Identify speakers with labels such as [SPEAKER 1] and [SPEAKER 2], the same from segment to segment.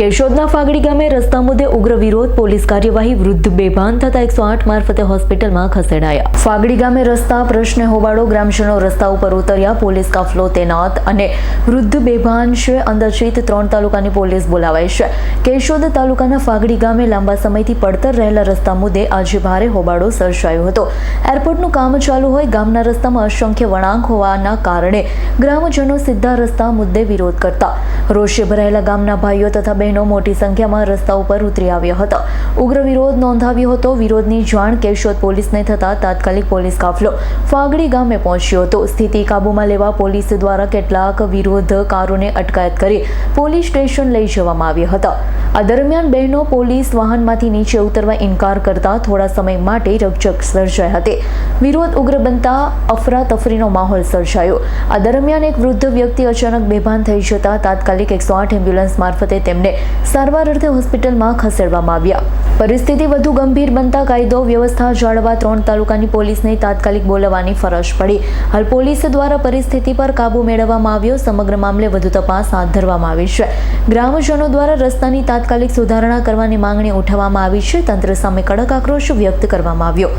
[SPEAKER 1] કેશોદના ફાગડી ગામે રસ્તા મુદ્દે ઉગ્ર વિરોધ, પોલીસ કાર્યવાહી વૃદ્ધ બેભાન થતા એકસો આઠ મારફતે હોસ્પિટલમાં ખસેડાયા. ફાગડી ગામે રસ્તા પ્રશ્ને હોબાળો ગ્રામજનો રસ્તા ઉપર ઉતર્યા, પોલીસ કાફલો, તૈનાત અને વૃદ્ધ બેભાન છે અંદાજિત ત્રણ તાલુકાની પોલીસ બોલાવાઈ છે. કેશોદ તાલુકાના ફાગડી ગામે લાંબા સમયથી પડતર રહેલા રસ્તા મુદ્દે આજે ભારે હોબાળો સર્જાયો હતો. એરપોર્ટનું કામ ચાલુ હોય ગામના રસ્તામાં અસંખ્ય વળાંક હોવાના કારણે ગ્રામજનો સીધા રસ્તા મુદ્દે વિરોધ કરતા. રોષે ભરાયેલા ગામના ભાઈઓ તથા બહેનો મોટી સંખ્યામાં રસ્તા ઉપર ઉતરી આવ્યા હતા. ઉગ્ર વિરોધ નોંધાવ્યો હતો. વિરોધની જાણ કેશોદ પોલીસને થતા તાત્કાલિક પોલીસ કાફલો ફાગડી ગામે પહોંચ્યો હતો. સ્થિતિ કાબૂમાં લેવા પોલીસ દ્વારા કેટલાક વિરોધકારોને અટકાયત કરી પોલીસ સ્ટેશન લઈ જવામાં આવ્યા હતા. આ દરમિયાન બહેનો પોલીસ વાહનમાંથી નીચે ઉતરવા ઇનકાર કરતા થોડા સમય માટે રકઝક સર્જાઈ હતી. વિરોધ ઉગ્ર બનતા અફરાતફરીનો માહોલ સર્જાયો. આ દરમિયાન એક વૃદ્ધ વ્યક્તિ અચાનક બેભાન થઈ જતા તાત્કાલિક એકસો આઠ એમ્બ્યુલન્સ મારફતે તેમને સારવાર અર્થે હોસ્પિટલમાં ખસેડવામાં આવ્યા. પરિસ્થિતિ વધુ ગંભીર બનતા કાયદો વ્યવસ્થા જાળવા ત્રણ તાલુકાની પોલીસને તાત્કાલિક બોલાવવાની ફરજ પડી. હાલ પોલીસ દ્વારા પરિસ્થિતિ પર કાબુ મેળવવામાં આવ્યો. સમગ્ર મામલે વધુ તપાસ હાથ ધરવામાં આવી છે. ગ્રામજનો દ્વારા રસ્તાની તાત્કાલિક સુધારણા કરવાની માંગણી ઉઠાવવામાં આવી છે. તંત્ર સામે કડક આક્રોશ વ્યક્ત કરવામાં આવ્યો.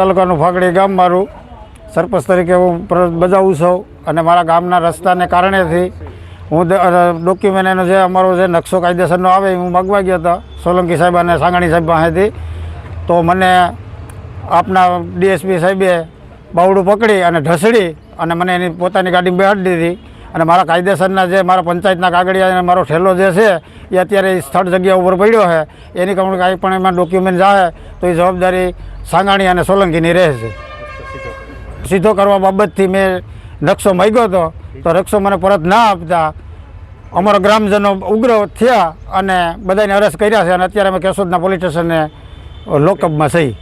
[SPEAKER 2] તાલુકાનું ફાગડી ગામ મારું. સરપંચ તરીકે હું બજાવું છું અને મારા ગામના રસ્તાને કારણેથી હું ડોક્યુમેન્ટ એનો જે અમારો જે નકશો કાયદેસરનો આવે એ હું માગવા ગયો હતો સોલંકી સાહેબ અને સાંગણી સાહેબ પાસેથી. તો મને આપના ડીએસપી સાહેબે બાવડું પકડી અને ઢસડી અને મને એની પોતાની ગાડી બેહાડી દીધી. અને મારા કાયદેસરના જે મારા પંચાયતના કાગળિયા અને મારો ઠેલો જે છે એ અત્યારે સ્થળ જગ્યા ઉપર પડ્યો છે. એની કારણે કાંઈ પણ એમાં ડોક્યુમેન્ટ જાય તો એ જવાબદારી સાંગાણી અને સોલંકીની રહેશે. સીધો કરવા બાબતથી મેં નકશો માગ્યો હતો, તો નકશો મને પરત ના આપતા. અમારા ગ્રામજનો ઉગ્ર થયા અને બધાને અરેસ્ટ કર્યા છે અને અત્યારે અમે કેશોદના પોલીસ સ્ટેશને લોકઅપમાં સહી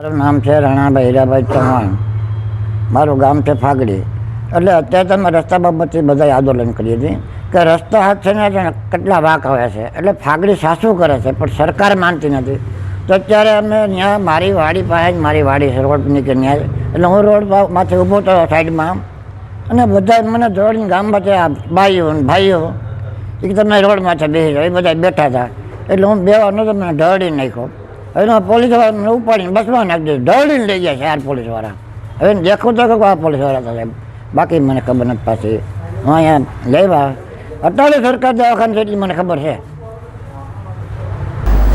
[SPEAKER 3] મારું નામ છે રાણાભાઈ હીરાભાઈ ચૌહાણ. મારું ગામ છે ફાગડી. એટલે અત્યારે તમે રસ્તા બાબતથી બધા આંદોલન કરીએ છીએ કે રસ્તા હાથ છે ને કેટલા વાંક આવ્યા છે. એટલે ફાગડી સાસુ કરે છે, પણ સરકાર માનતી નથી. તો અત્યારે અમે ત્યાં મારી વાડી પાસે જ મારી વાડી છે રોડની કે ત્યાં એટલે હું રોડ માથે ઊભો થયો સાઈડમાં. અને બધા મને દોડીને ગામમાં ભાઈઓ ને ભાઈઓ, એ તમે રોડ માથે બેસી જાઓ, એ બધા બેઠા હતા. એટલે હું બેવા નહોતો મને ઢળી નાખ્યો. હવે પોલીસવાળા મને ઉપાડીને બસમાં નાખી દીધું. ઢળીને લઈ ગયા છે આ પોલીસવાળા હવે દેખું તો કે આ પોલીસવાળા હતા સાહેબ. બાકી મને ખબર નથી પાછી. હું અહીંયા લેવા. અત્યારે સરકાર દવાખાને એટલી મને ખબર છે.